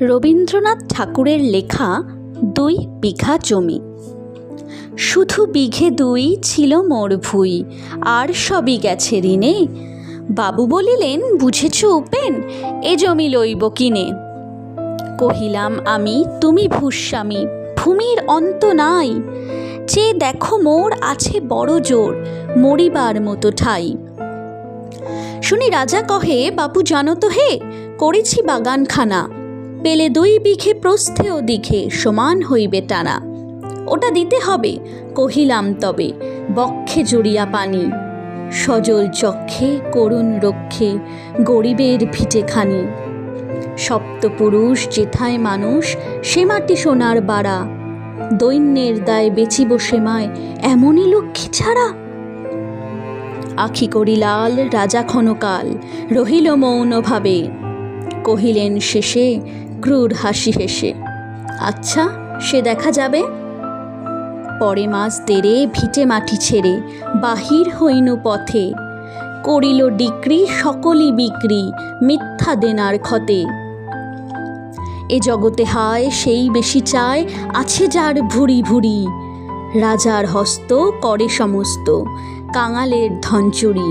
রবীন্দ্রনাথ ঠাকুরের লেখা দুই বিঘা জমি। শুধু বিঘে দুই ছিল মোর ভুই, আর সবই গেছে ঋণে। বাবু বলিলেন, বুঝেছ উপেন, এ জমি লইব কিনে? কহিলাম, আমি, তুমি ভূস্বামী, ভূমির অন্ত নাই। যে দেখো মোর আছে বড় জোর, মরিবার মতো ঠাই। শুনি রাজা কহে, বাপু জানো তো হে করেছি বাগানখানা। পেলে দুই বিঘে প্রস্থে ও দিঘে সমান হইবে টানা। ওটা দিতে হবে, কহিলাম তবে, বক্ষে জড়িয়া পানি। সজল চক্ষে, করুণ রক্ষে, গরিবের ভিটেখানি সপ্তপুরুষ যেথায় মানুষ, সে মাটি সোনার বাড়া। দৈন্যের দায় বেচিব সেমায় এমনই লক্ষ্মী ছাড়া। আখি করি লাল রাজা ক্ষণকাল, রহিল মৌনভাবে। কহিলেন, শেষে ক্রূর হাসি হেসে। আচ্ছা সে দেখা যাবে? পরে মাস দেরে ভিটে মাটি ছেড়ে বাহির হইনু পথে। করিল ডিক্রি সকলই বিক্রি মিথ্যা দেনার ক্ষতে। এ জগতে হায়, সেই বেশি চায়, আছে যার ভুরি ভুরি রাজার হস্ত করে সমস্ত, কাঙালের ধনচুরি।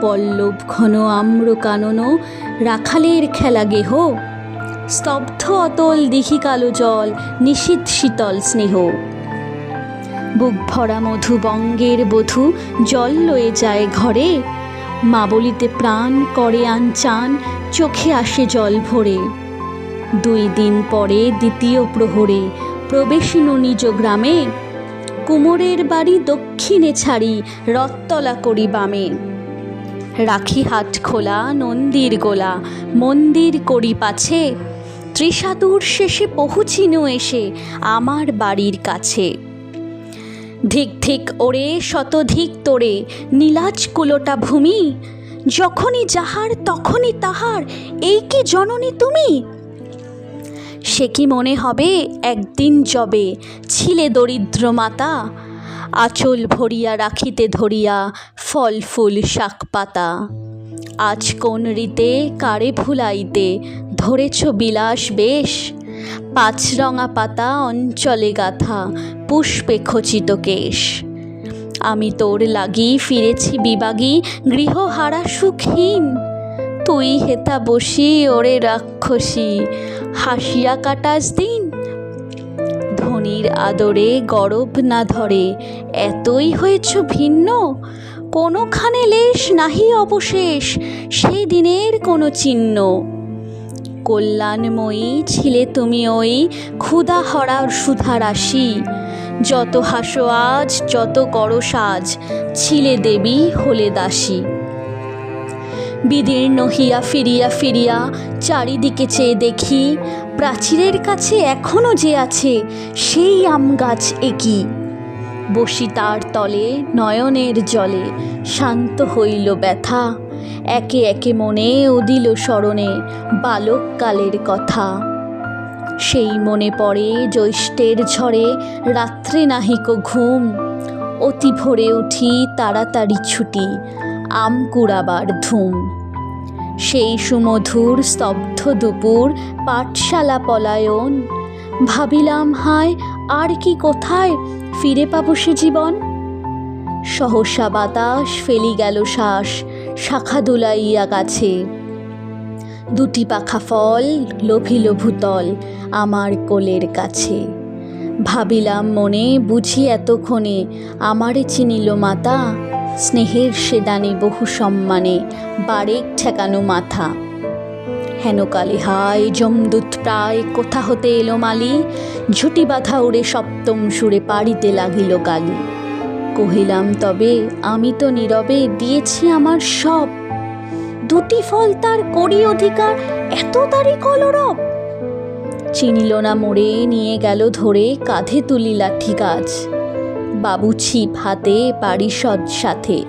পল্লব ঘন আম্র কানন, রাখালের খেলা গেহ। স্তব্ধ অতল দিঘি কালো জল নিশীত শীতল স্নেহ। বুক ভরা মধু বঙ্গের বধূ, জল লয়ে যায় ঘরে। মা বলিতে প্রাণ করে আন চান চোখে আসে জল ভরে। দুই দিন পরে দ্বিতীয় প্রহরে প্রবেশিনু নিজ গ্রামে। কুমোরের বাড়ি দক্ষিণে ছাড়ি, রত্তলা করি বামে। রাখি হাট খোলা, নন্দীর গোলা। মন্দির করি পাছে ত্রিশাতুর শেষে পহুছিনু এসে আমার বাড়ির কাছে। ধিক ধিক ওরে, শতধিক তোরে, নীলাজ কুলোটা ভূমি, যখনই যাহার তখনই তাহার, এই কি জননী তুমি? সে কি মনে হবে একদিন যবে ছিলে দরিদ্র মাতা আঁচল ভরিয়া রাখিতে ধরিয়া ফল, ফুল, শাক, পাতা। আজ কোন রীতে কারে ভুলাইতে ধরেছ বিলাস বেশ? পাঁচরঙা পাতা, অঞ্চলে গাথা, পুষ্পে খচিত কেশ। আমি তোর লাগি ফিরেছি বিবাগী, গৃহহারা সুখহীন তুই হেতা বসি, ওরে রাক্ষসী, হাসিয়া কাটাস দিন। ধনির আদরে গরব না ধরে, এতই হয়েছ ভিন্ন? কোনোখানে লেশ নাহি অবশেষ, সেই দিনের কোনো চিহ্ন। কল্যাণময়ী ছিলে তুমি ওই ক্ষুধা হরার সুধা রাশি যত হাসো আজ, যত করো সাজ, ছিলে দেবী হলে দাসী। বিদীর্ণ হিয়া ফিরিয়া ফিরিয়া চারিদিকে চেয়ে দেখি প্রাচীরের কাছে এখনও যে আছে, সেই আম গাছ একই বসি তার তলে নয়নের জলে, শান্ত হইল ব্যথা। একে একে মনে উদিল স্মরণে বালককালের কথা। সেই মনে পড়ে জ্যৈষ্ঠের ঝড়ে, রাত্রে নাহিক ঘুম। অতি ভোরে উঠি তাড়াতাড়ি ছুটি, আম কুড়াবার ধুম। সেই সুমধুর স্তব্ধ দুপুর পাঠশালা পলায়ন। ভাবিলাম, হায়, আর কি কোথায়? ফিরে পাবো সে জীবন? সহসা বাতাস ফেলি গেল শ্বাস, শাখা দুলাইয়া গাছে। দুটি পাখা ফল লোভিল ভূতল আমার কোলের কাছে। ভাবিলাম মনে বুঝি এতক্ষণে আমারে চিনিল মাতা স্নেহের সেদানে বহু সম্মানে বারেক ঠেকানো মাথা। হেনকালে হায় যমদূত প্রায় কোথা হতে এলো মালি? ঝুটি বাঁধা উড়ে সপ্তম সুরে পাড়িতে লাগিল কালি কহিলাম, তবে আমি তো নীরবে দিয়েছি আমার সব। দুটি ফল তার করি অধিকার, এত তারি কলরব? চিনিল না মোড়ে, নিয়ে গেল ধরে কাঁধে তুলি লাঠি গাছ। বাবু ছিপ হাতে পারিষদ সাথে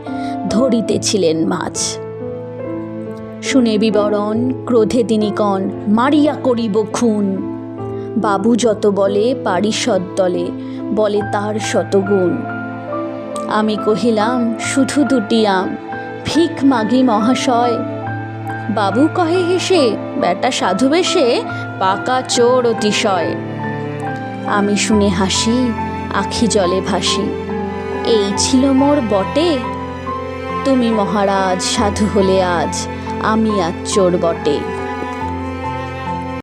ধরিতেছিলেন মাছ। শুনে বিবরণ, ক্রোধে তিনি কন, মারিয়া করিব খুন। বাবু যত বলে পারিষদ দলে, বলে তার শতগুণ। আমি কহিলাম, শুধু দুটি আম, ভিক মাগি মহাশয়। বাবু কহে হেসে বেটা সাধু বেশে, পাকা চোর অতিশয়। আমি শুনে হাসি আখি জলে ভাসি। এই ছিল মোর বটে। তুমি মহারাজ, সাধু হলে আজ আমি আজ চোর বটে।